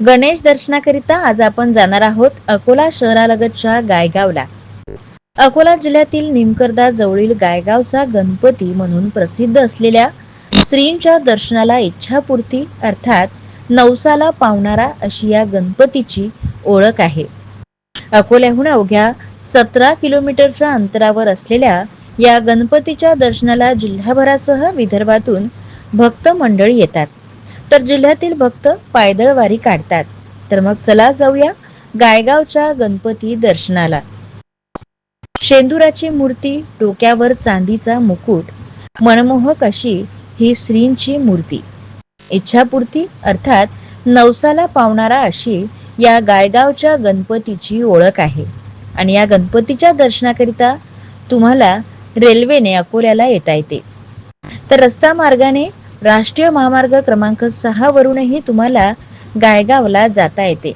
गणेश दर्शनाकरिता आज आपण जाणार आहोत अकोला शहरालगतच्या गायगावला. अकोला जिल्ह्यातील निमकरदा जवळील गायगावचा गणपती म्हणून प्रसिद्ध असलेल्या श्रींच्या दर्शनाला इच्छापूर्ती अर्थात नवसाला पावणारा अशी या गणपतीची ओळख आहे. अकोल्याहून अवघ्या सतरा किलोमीटरच्या अंतरावर असलेल्या या गणपतीच्या दर्शनाला जिल्हाभरासह विदर्भातून भक्त मंडळी येतात. तर जिल्ह्यातील भक्त पायदळ वारी काढतात. तर मग चला जाऊया गायगावच्या गणपती दर्शनाला. शेंदुराची मूर्ती डोक्यावर चांदीचा मुकुट मनमोहक अशी ही श्रींची मूर्ती. इच्छापूर्ती अर्थात नवसाला पावणारा अशी या गायगावच्या गणपतीची ओळख आहे. आणि या गणपतीच्या दर्शनाकरिता तुम्हाला रेल्वेने अकोल्याला येता येते. तर रस्ता मार्गाने राष्ट्रीय महामार्ग क्रमांक सहा वरूनही तुम्हाला गायगावला जाता येते.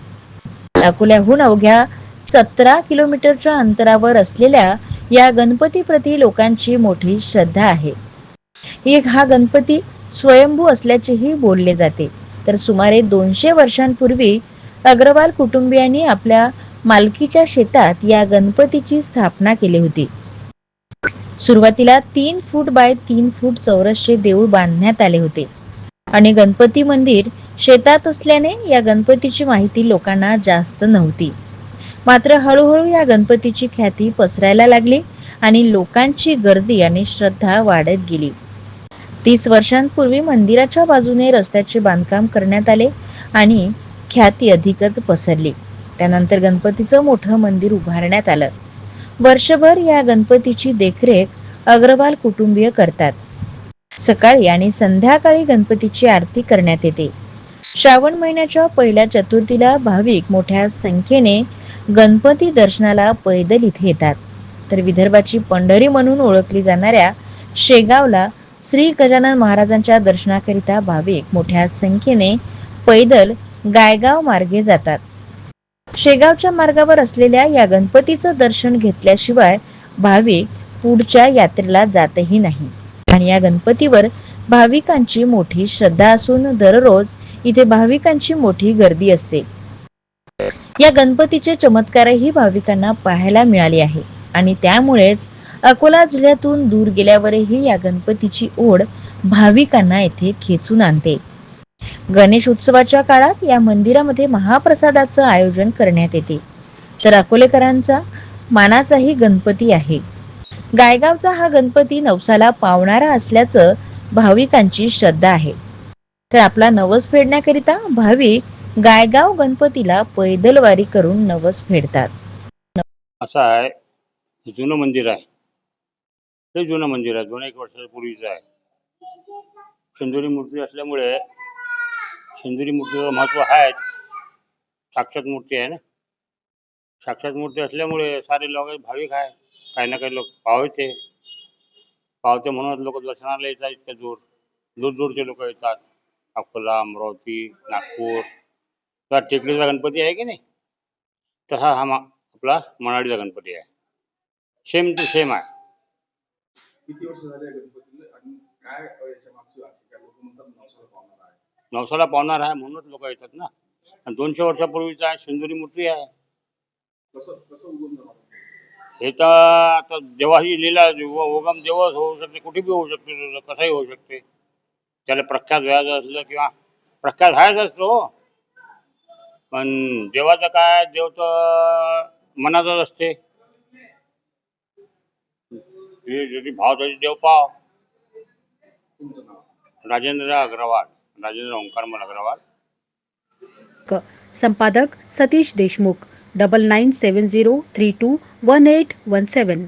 अकोल्याहून अवघ्या सतरा किलोमीटरच्या अंतरावर असलेल्या या गणपतीप्रती लोकांची मोठी श्रद्धा आहे. एक हा गणपती स्वयंभू असल्याचेही बोलले जाते. तर सुमारे दोनशे वर्षांपूर्वी अग्रवाल कुटुंबियांनी आपल्या मालकीच्या शेतात या गणपतीची स्थापना केली होती. सुरुवातीला तीन फूट बाय तीन फूट चौरसचे देऊळ बांधण्यात आले होते. आणि गणपती मंदिर शेतात असल्याने या गणपतीची माहिती लोकांना जास्त नव्हती. मात्र हळूहळू या गणपतीची ख्याती पसरायला लागली आणि लोकांची गर्दी आणि श्रद्धा वाढत गेली. तीस वर्षांपूर्वी मंदिराच्या बाजूने रस्त्याचे बांधकाम करण्यात आले आणि ख्याती अधिकच पसरली. त्यानंतर गणपतीचं मोठं मंदिर उभारण्यात आलं. वर्षभर या गणपतीची देखरेख अग्रवाल कुटुंबीय करतात. सकाळी आणि संध्याकाळी गणपतीची आरती करण्यात येते. श्रावण महिन्याच्या पहिल्या चतुर्थीला भाविक मोठ्या संख्येने गणपती दर्शनाला पैदल इथे येतात. तर विदर्भाची पंढरी म्हणून ओळखली जाणाऱ्या शेगावला श्री गजानन महाराजांच्या दर्शनाकरिता भाविक मोठ्या संख्येने पैदल गायगाव मार्गे जातात. शेगावच्या मार्गावर असलेल्या या गणपतीचं दर्शन घेतल्याशिवाय भाविक पुढच्या यात्रेला जातही नाही. आणि या गणपतीवर भाविकांची मोठी श्रद्धा असून दररोज इथे भाविकांची मोठी गर्दी असते. या गणपतीचे चमत्कारही भाविकांना पाहायला मिळाले आहे. आणि त्यामुळेच अकोला जिल्ह्यातून दूर गेल्यावरही या गणपतीची ओढ भाविकांना येथे खेचून आणते. गणेश उत्सवाच्या काळात या मंदिरामध्ये महाप्रसादाचं आयोजन करण्यात येते. तर अकोलेकरांचा मानाचाही गणपती आहे. गायगावचा हा गणपती नवसाला पावणारा असल्याचं भाविकांची श्रद्धा आहे. तर आपला नवस फेडण्याकरिता भाविक गायगाव गणपतीला पैदल वारी करून नवस फेडतात. असं आहे. जुनं मंदिर आहे. ते जुनं मंदिर आहे. दोन एक वर्षापूर्वीचं आहे. शेंदुरी मूर्ती असल्यामुळे सिंदुरी मूर्तीचं महत्त्व आहेच साक्षात मूर्ती आहे ना? साक्षात मूर्ती असल्यामुळे सारे लोक भाविक आहे. काही ना काही लोक पावते पावते म्हणून लोक दर्शनाला येतात इतक्या दूर. दूर दूरचे लोक येतात. अकोला अमरावती नागपूर. तर टेकडीचा गणपती आहे की नाही? तसा हा आपला मनाडीचा गणपती आहे. सेम टू सेम आहे. किती वर्ष झाले गणपतीला आणि काय याच्या मागची आर्थिक लोक म्हणतात नवसाला पावणार आहे नवसाला पावणार आहे म्हणूनच लोक येतात ना. आणि दोनशे वर्षापूर्वीचा आहे शेंदुरी मूर्ती आहे. हे तर आता देवाही लिहिला उगम देवच होऊ शकते कुठे बी होऊ शकते कसंही होऊ शकते. त्याला प्रख्यात व्हायचं असलं किंवा प्रख्यात व्हायच असतो. पण देवाचं काय देव तर मनातच असते. भाव त्याची देव पाव. राजेंद्र अग्रवाल. राजेंद्र ओंकारमल अग्रवाल. संपादक Satish Deshmukh double nine seven zero three two one eight one seven